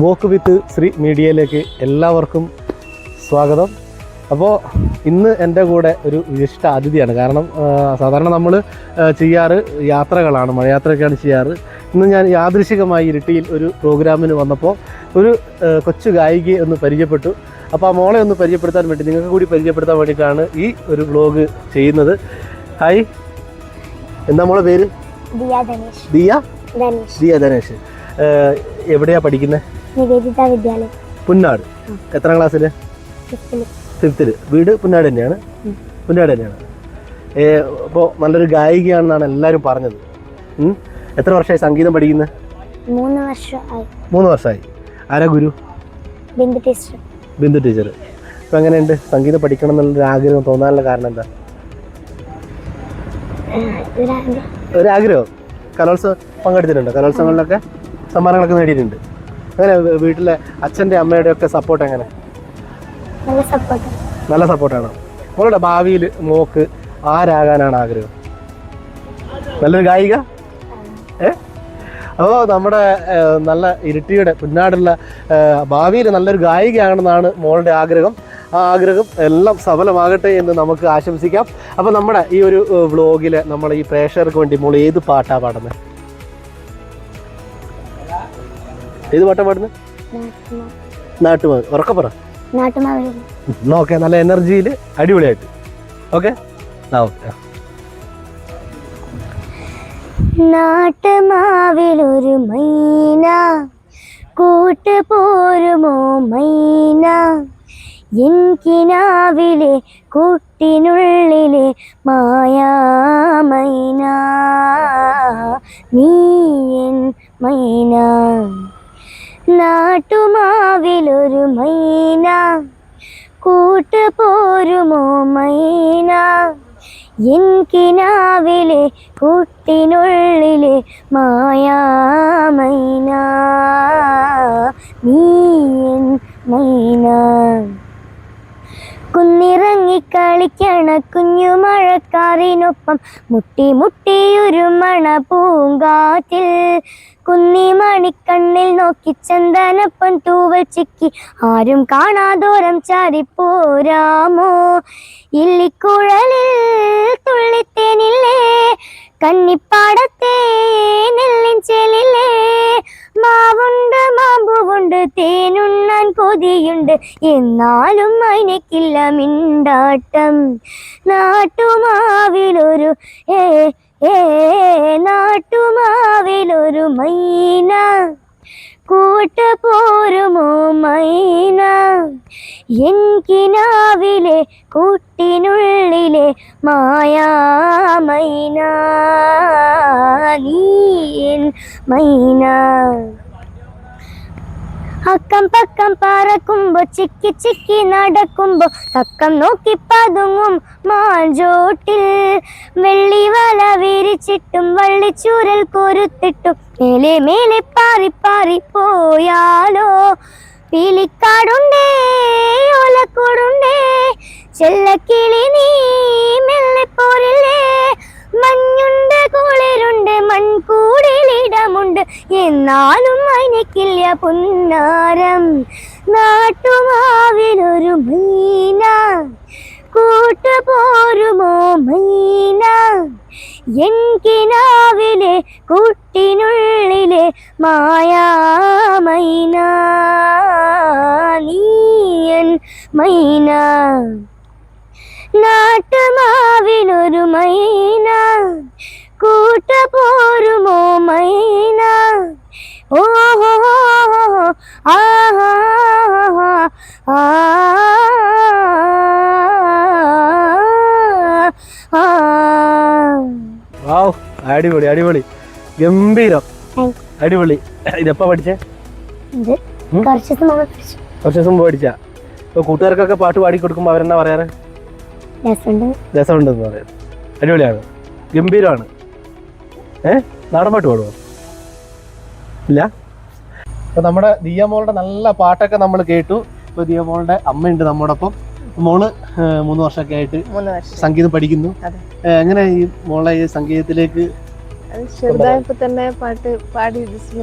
Work with Shri മീഡിയയിലേക്ക് എല്ലാവർക്കും സ്വാഗതം. അപ്പോൾ ഇന്ന് എന്റെ കൂടെ ഒരു വിശിഷ്ട അതിഥിയാണ്. കാരണം സാധാരണ നമ്മൾ ചെയ്യാറ് യാത്രകളാണ് മഴയാത്രയൊക്കെയാണ് ചെയ്യാറ്. ഇന്ന് ഞാൻ യാദൃശികമായി ഇരിട്ടിയിൽ ഒരു പ്രോഗ്രാമിന് വന്നപ്പോൾ ഒരു കൊച്ചു ഗായികയെ ഒന്ന് പരിചയപ്പെട്ടു. അപ്പോൾ ആ മോളെ ഒന്ന് പരിചയപ്പെടുത്താൻ വേണ്ടി നിങ്ങൾക്ക് കൂടി പരിചയപ്പെടുത്താൻ വേണ്ടിയിട്ടാണ് ഈ ഒരു വ്ലോഗ് ചെയ്യുന്നത്. ഹായ്. എന്താ മോളെ പേര്? ദിയ ദിയ? ദിയ ധനേഷ്. എവിടെയാണ് പഠിക്കുന്നത് നിവേദിത വിദ്യാലയം. പുന്നാട്. എത്രാം ക്ലാസ്സിൽ ഫിഫ്തിൽ വീട് പുന്നാട് തന്നെയാണ്. പുന്നാട് തന്നെയാണ്. ഇപ്പോൾ നല്ലൊരു ഗായികയാണെന്നാണ് എല്ലാവരും പറഞ്ഞത്. എത്ര വർഷമായി സംഗീതം പഠിക്കുന്നത് മൂന്ന് വർഷമായി. മൂന്ന് വർഷമായി. ആരാ ഗുരു? ബിന്ദു ടീച്ചർ. ബിന്ദു ടീച്ചർ. ഇപ്പം എങ്ങനെയുണ്ട്? സംഗീതം പഠിക്കണം എന്നുള്ളൊരു ആഗ്രഹം തോന്നാനുള്ള കാരണം എന്താ? ഒരാഗ്രഹം. കലോത്സവം പങ്കെടുത്തിട്ടുണ്ടോ? കലോത്സവങ്ങളിലൊക്കെ സമ്മാനങ്ങളൊക്കെ നേടിയിട്ടുണ്ട്. അങ്ങനെ വീട്ടിലെ അച്ഛന്റെ അമ്മയുടെ ഒക്കെ സപ്പോർട്ട് എങ്ങനെ? നല്ല സപ്പോർട്ട് നല്ല സപ്പോർട്ടാണ് മോളുടെ ഭാവിയിൽ മോക്ക് ആരാകാനാണ് ആഗ്രഹം? നല്ലൊരു ഗായിക? ഏ? അപ്പോൾ നമ്മുടെ നല്ല ഇരിട്ടിയുടെ പുന്നാടുള്ള ഭാവിയിൽ നല്ലൊരു ഗായികയാണെന്നാണ് മോളുടെ ആഗ്രഹം. ആ ആഗ്രഹം എല്ലാം സഫലമാകട്ടെ എന്ന് നമുക്ക് ആശംസിക്കാം. അപ്പോൾ നമ്മുടെ ഈ ഒരു വ്ളോഗിൽ നമ്മൾ ഈ പ്രേക്ഷകർക്ക് വേണ്ടി മോൾ ഏത് പാട്ടാണ് പാടുന്നത് ഏത് പാട്ടാ പാടുന്നത് നാട്ടുമാവ്. ഉറക്കെ പറ. ഓക്കെ നല്ല എനർജിയിൽ അടിപൊളിയായിട്ട്. ഓക്കെ? ആ ഓക്കെ നാട്ടുമാവിലൊരു മൈന കൂട്ട് പോരുമോ മൈന? എൻകിനാവിലെ കൂട്ടിനുള്ളിലെ മായാമൈന നീ എൻ മൈന. നാട്ടുമാവിലൊരു മൈന. കൂട്ട് പോരുമോ മൈന എൻകിനാവിലെ കൂട്ടിനുള്ളിലെ മായാമൈന നീ എൻ മൈന. കുന്നിറങ്ങി കളിക്കണ കുഞ്ഞു മഴക്കാറിനൊപ്പം മുട്ടി മുട്ടിയൊരു മണ പൂങ്കാറ്റിൽ. കുന്നി മണിക്കണ്ണിൽ നോക്കി ചന്ദനപ്പൻ തൂവൽ ചിക്കി. ആരും കാണാതോരം ചാരിപ്പോരാമോ? ഇല്ലിക്കുഴലിൽ തുള്ളിത്തേനില്ലേ? കണ്ണിപ്പാടത്തേ നെല്ലിൻ മാമ്പുവുണ്ട് തേനുണ്ണാൻ കൊതിയുണ്ട്. എന്നാലും അതിനക്കില്ല മിണ്ടാട്ടം. നാട്ടുമാവിലൊരു ഏ ഏ നാട്ടുമാവിലൊരു മൈന. കൂട്ട് പോരുമോ മൈന? എൻകിനാവിലെ കൂട്ടിനുള്ളിലെ മായാമൈന നീ മൈന. അക്കം പക്കം പറക്കുമ്പോ ചിക്കി ചിക്കി നടക്കുമ്പോ തക്കം നോക്കി പതുങ്ങും മാഞ്ചോട്ടിൽ. വെള്ളി വല വിരിച്ചിട്ടും വള്ളിച്ചൂരൽ കൊരുത്തിട്ടും മേലെ മേലെ പാറി പാറി പോയാലോ. പീലിക്കാടുണ്ടേ ഓലക്കൂടുണ്ടേ ചെല്ലക്കിളി നീ മെല്ലെ പോരില്ലേ. മഞ്ഞുണ്ട് കുളിരുണ്ട് മൺകൂടിലിടമുണ്ട് എന്നാലും അതിനക്കില്ല പുന്നാരം നാട്ടുമാവിലൊരു മീന. കൂട്ടുപോരുമോ മീന? എങ്കിനാവിലെ കൂട്ടിനുള്ളിലെ മായാമൈന. നീയൻ മൈന. നാട്ടുമാവിലൊരു മൈന. കൂട്ട വാവ് അടിപൊളി അടിപൊളി. ഗംഭീരം. അടിപൊളി. ഇതെപ്പോ പഠിച്ചേ? കുറച്ച് ദിവസം മുമ്പ് പഠിച്ചു. ഇപ്പൊ കൂട്ടുകാർക്കൊക്കെ പാട്ട് പാടി കൊടുക്കുമ്പോ അവരെന്നാ പറയാറ്? രസമുണ്ട്. രസമുണ്ടെന്ന് പറയാം. അടിപൊളിയാണ്. ഗംഭീരമാണ്. ഏ? നാടൻ പാട്ട് പാടുവോ? ഇല്ല? അപ്പോൾ നമ്മുടെ ദിയ ദിയമോളുടെ നല്ല പാട്ടൊക്കെ നമ്മൾ കേട്ടു. ഇപ്പോൾ ദിയമോളുടെ അമ്മയുണ്ട് നമ്മോടൊപ്പം. മോൾ മൂന്ന് വർഷമൊക്കെ ആയിട്ട് മൂന്ന് വർഷം. സംഗീതം പഠിക്കുന്നു. അതെ. എങ്ങനെ ഈ മോളെ ഈ സംഗീതത്തിലേക്ക് ചെറുതായപ്പോ തന്നെ പാട്ട് പാടി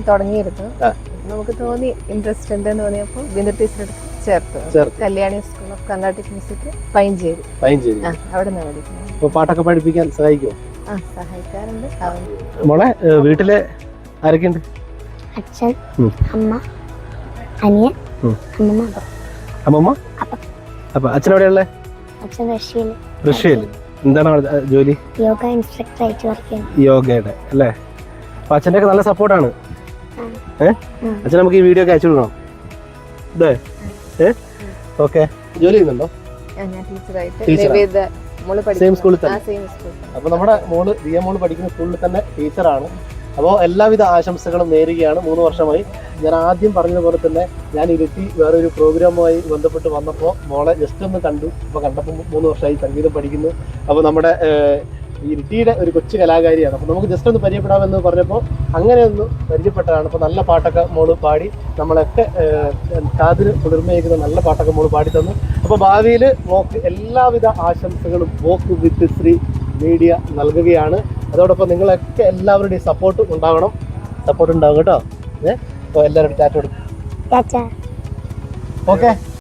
തുടങ്ങിയിരുന്നു. നമുക്ക് തോന്നി ഇൻട്രസ്റ്റ് ഉണ്ടെന്ന് തോന്നിയപ്പോൾ ബിന്ദു ടീച്ചറെടുത്ത് ചേർത്തു. ചേർത്ത്. Kalyani school of Carnatic music Painchery Painchery അവിടെ നിന്ന് പഠിക്കുന്നു പാട്ടൊക്കെ പഠിപ്പിക്കാൻ സഹായിക്കുമോ ആ സഹായിക്കാറുണ്ട്. മോളെ വീട്ടിലെ ആരൊക്കെയുണ്ട്? അച്ഛൻ അമ്മ അനിയൻ അമ്മമ്മ അപ്പം. അമ്മമ്മ? അപ്പം. അപ്പൊ അച്ഛനെവിടെയുള്ള അച്ഛൻ റഷ്യയിൽ റഷ്യയിൽ എന്താണ് അവിടെ, ജോലി? യോഗ ഇൻസ്ട്രക്ടർ ആയിട്ട് വർക്ക് ചെയ്യുന്നു. യോഗയുടെ അല്ലേ? അപ്പൊ അച്ഛന്റെ ഒക്കെ നല്ല സപ്പോർട്ടാണ്. ഏഹ് അച്ഛൻ നമുക്ക് ഈ വീഡിയോ ഒക്കെ അയച്ചു കൊടുക്കണം ഇതേ? ഏഹ് ഓക്കെ. ജോലി ചെയ്യുന്നുണ്ടോ? സെയിം സ്കൂളിൽ തന്നെ? അപ്പൊ നമ്മുടെ മോൾ ദിയ മോൾ പഠിക്കുന്ന സ്കൂളിൽ തന്നെ ടീച്ചറാണ്. അപ്പോൾ എല്ലാവിധ ആശംസകളും നേരുകയാണ്. മൂന്ന് വർഷമായി ഞാൻ ആദ്യം പറഞ്ഞതുപോലെ തന്നെ ഞാൻ ഇരുത്തി വേറൊരു പ്രോഗ്രാമുമായി ബന്ധപ്പെട്ട് വന്നപ്പോൾ മോളെ ജസ്റ്റ് ഒന്ന് കണ്ടു. അപ്പോൾ കണ്ടപ്പോൾ മൂന്ന് വർഷമായി സംഗീതം പഠിക്കുന്നു. അപ്പോൾ നമ്മുടെ ഇരുട്ടിയുടെ ഒരു കൊച്ചു കലാകാരിയാണ്. അപ്പോൾ നമുക്ക് ജസ്റ്റ് ഒന്ന് പരിചയപ്പെടാമെന്ന് പറഞ്ഞപ്പോൾ അങ്ങനെ ഒന്ന് പരിചയപ്പെട്ടതാണ്. അപ്പോൾ നല്ല പാട്ടൊക്കെ മോൾ പാടി നമ്മളൊക്കെ കാതിന് കുളിർമയേക്കുന്ന നല്ല പാട്ടൊക്കെ മോൾ പാടി തന്നു. അപ്പോൾ ഭാവിയിൽ മോക്ക് എല്ലാവിധ ആശംസകളും മോക്ക് വിത്ത് ശ്രീ മീഡിയ നൽകുകയാണ്. അതോടൊപ്പം നിങ്ങളൊക്കെ എല്ലാവരുടെയും സപ്പോർട്ട് ഉണ്ടാവണം. സപ്പോർട്ട് ഉണ്ടാവും കേട്ടോ. ഏഹ് അപ്പോൾ എല്ലാവരും ടാറ്റ കൊടുക്കും. ഓക്കെ